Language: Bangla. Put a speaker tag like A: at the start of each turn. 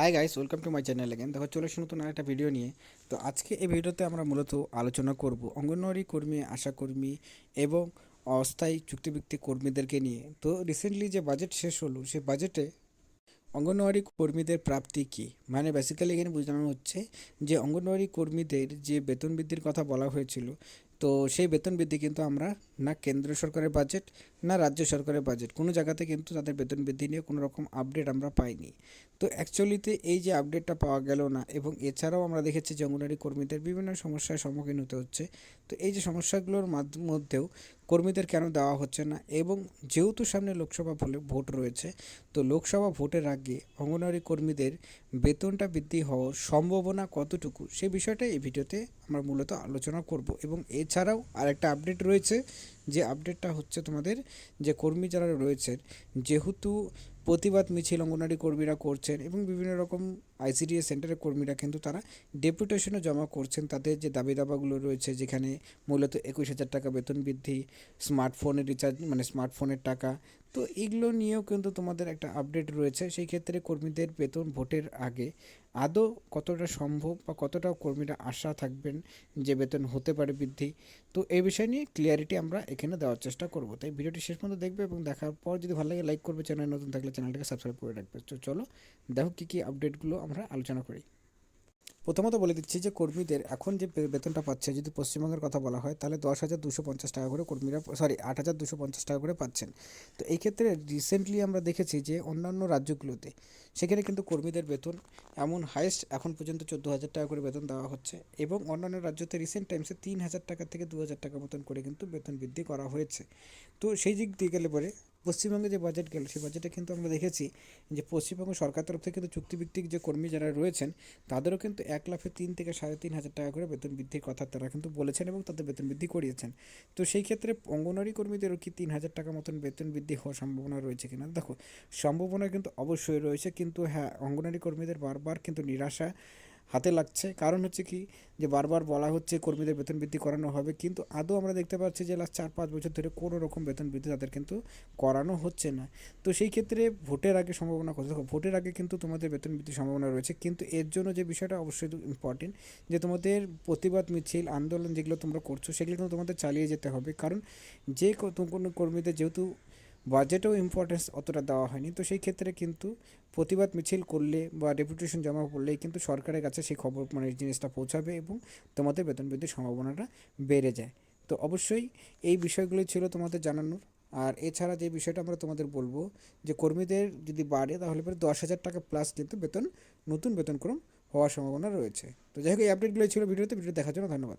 A: Hi guys welcome to my channel again দেখো, চলে এসে নতুন আরেকটা ভিডিও নিয়ে। তো আজকে এই ভিডিওতে আমরা মূলত আলোচনা করব অঙ্গনওয়াড়ি কর্মী আশাকর্মী এবং অস্থায়ী চুক্তিভিত্তিক কর্মীদেরকে নিয়ে। তো রিসেন্টলি যে বাজেট শেষ হলো, সেই বাজেটে অঙ্গনওয়াড়ি কর্মীদের প্রাপ্তি কী? মানে বেসিক্যালি এখানে বোঝানো হচ্ছে যে অঙ্গনওয়াড়ি কর্মীদের যে বেতন বৃদ্ধির কথা বলা হয়েছিল তো সেই বেতন বৃদ্ধি কিন্তু আমরা না কেন্দ্র সরকারের বাজেট না রাজ্য সরকারের বাজেট কোনো জায়গাতে কিন্তু তাদের বেতন বৃদ্ধি নিয়ে কোনো রকম আপডেট আমরা পাইনি। তো অ্যাকচুয়ালিতে এই যে আপডেটটা পাওয়া গেল না, এবং এছাড়াও আমরা দেখেছি যে অঙ্গনারী কর্মীদের বিভিন্ন সমস্যার সম্মুখীন হতে হচ্ছে। তো এই যে সমস্যাগুলোর মধ্যেও কর্মীদের কেন দেওয়া হচ্ছে না? এবং যেহেতু সামনে লোকসভা ভোট রয়েছে, তো লোকসভা ভোটের আগে অঙ্গনওয়াড়ি কর্মীদের বেতনটা বৃদ্ধি হওয়ার সম্ভাবনা কতটুকু? সে বিষয়টা এই ভিডিওতে আমরা মূলত আলোচনা করব। এবং এছাড়াও আরেকটা আপডেট রয়েছে, যে আপডেটটা হচ্ছে তোমাদের যে কর্মী যারা রয়েছেন, যেহেতু প্রতিবাদ মিছিল অঙ্গনারী কর্মীরা করছেন এবং বিভিন্ন রকম আইসিডিএস সেন্টারের কর্মীরা কিন্তু তারা ডেপুটেশনও জমা করছেন। তাদের যে দাবি দাবাগুলো রয়েছে, যেখানে মূলত একুশ হাজার টাকা বেতন বৃদ্ধি, স্মার্টফোনের রিচার্জ মানে স্মার্টফোনের টাকা, তো এগুলো নিয়েও কিন্তু তোমাদের একটা আপডেট রয়েছে। সেই ক্ষেত্রে কর্মীদের বেতন ভোটের আগে আদৌ কতটা সম্ভব বা কতটা কর্মীরা আশা থাকবেন যে বেতন হতে পারে বৃদ্ধি? তো এই বিষয় নিয়ে ক্লিয়ারিটি আমরা এখানে দেওয়ার চেষ্টা করব। তাই ভিডিওটি শেষ পর্যন্ত দেখবে এবং দেখার পর যদি ভালো লাগে লাইক করবে, চ্যানেল নতুন থাকলে চ্যানেলটাকে সাবস্ক্রাইব করে রাখবে। তো চলো, দেখো কী কী আপডেটগুলো আমরা আলোচনা করি। প্রথমত বলে দিচ্ছি যে কর্মীদের এখন যে বেতনটা পাচ্ছে, যদি পশ্চিমবঙ্গের কথা বলা হয়, তাহলে দশ হাজার দুশো পঞ্চাশ টাকা করে কর্মীরা সরি আট হাজার দুশো পঞ্চাশ টাকা করে পাচ্ছেন। তো এই ক্ষেত্রে রিসেন্টলি আমরা দেখেছি যে অন্যান্য রাজ্যগুলোতে, সেখানে কিন্তু কর্মীদের বেতন এমন হাইয়েস্ট এখন পর্যন্ত চোদ্দ হাজার টাকা করে বেতন দেওয়া হচ্ছে এবং অন্যান্য রাজ্যতে রিসেন্ট টাইমসে তিন হাজার টাকা থেকে দু হাজার টাকা মতন করে কিন্তু বেতন বৃদ্ধি করা হয়েছে। তো সেই দিক দিয়ে গেলে পরে পশ্চিমবঙ্গে যে বাজেট গেল, সেই বাজেটে কিন্তু আমরা দেখেছি যে পশ্চিমবঙ্গ সরকার তরফ থেকে কিন্তু চুক্তিভিত্তিক যে কর্মী যারা রয়েছেন, তাদেরও কিন্তু এক লাফে তিন থেকে সাড়ে তিন হাজার টাকা করে বেতন বৃদ্ধির কথা তারা কিন্তু বলেছেন এবং তাদের বেতন বৃদ্ধি করিয়েছেন। তো সেই ক্ষেত্রে অঙ্গনওয়াড়ি কর্মীদেরও কি তিন হাজার টাকা মতন বেতন বৃদ্ধি হওয়ার সম্ভাবনা রয়েছে কিনা? দেখো, সম্ভাবনা কিন্তু অবশ্যই রয়েছে, কিন্তু হ্যাঁ অঙ্গনওয়াড়ি কর্মীদের বারবার কিন্তু নিরাশা হাতে লাগছে। কারণ হচ্ছে কি যে বারবার বলা হচ্ছে কর্মীদের বেতন বৃদ্ধি করানো হবে, কিন্তু আদৌ আমরা দেখতে পাচ্ছি যে লাস্ট চার পাঁচ বছর ধরে কোনো রকম বেতন বৃদ্ধি তাদের কিন্তু করানো হচ্ছে না। তো সেই ক্ষেত্রে ভোটের আগে সম্ভাবনা কত? দেখো, ভোটের আগে কিন্তু তোমাদের বেতন বৃদ্ধির সম্ভাবনা রয়েছে, কিন্তু এর জন্য যে বিষয়টা অবশ্যই ইম্পর্টেন্ট যে তোমাদের প্রতিবাদ মিছিল, আন্দোলন যেগুলো তোমরা করছ, সেগুলো কিন্তু তোমাদের চালিয়ে যেতে হবে। কারণ যে কোনো কর্মীদের যেহেতু বাজেটেও ইম্পর্টেন্স অতটা দেওয়া হয়নি। তো সেই ক্ষেত্রে কিন্তু প্রতিবাদ মিছিল করলে বা ডেপুটেশন জমা করলেই কিন্তু সরকারের কাছে সেই খবর মানে জিনিসটা পৌঁছাবে এবং তোমাদের বেতন বৃদ্ধির সম্ভাবনাটা বেড়ে যায়। তো অবশ্যই এই বিষয়গুলো ছিল তোমাদের জানানোর। আর এছাড়া যে বিষয়টা আমরা তোমাদের বলব যে কর্মীদের যদি বাড়ে তাহলে পরে দশ হাজার টাকা প্লাস কিন্তু বেতন, নতুন বেতনক্রম হওয়ার সম্ভাবনা রয়েছে। তো যাই হোক, এই আপডেটগুলো ছিল ভিডিওতে। ভিডিও দেখার জন্য ধন্যবাদ।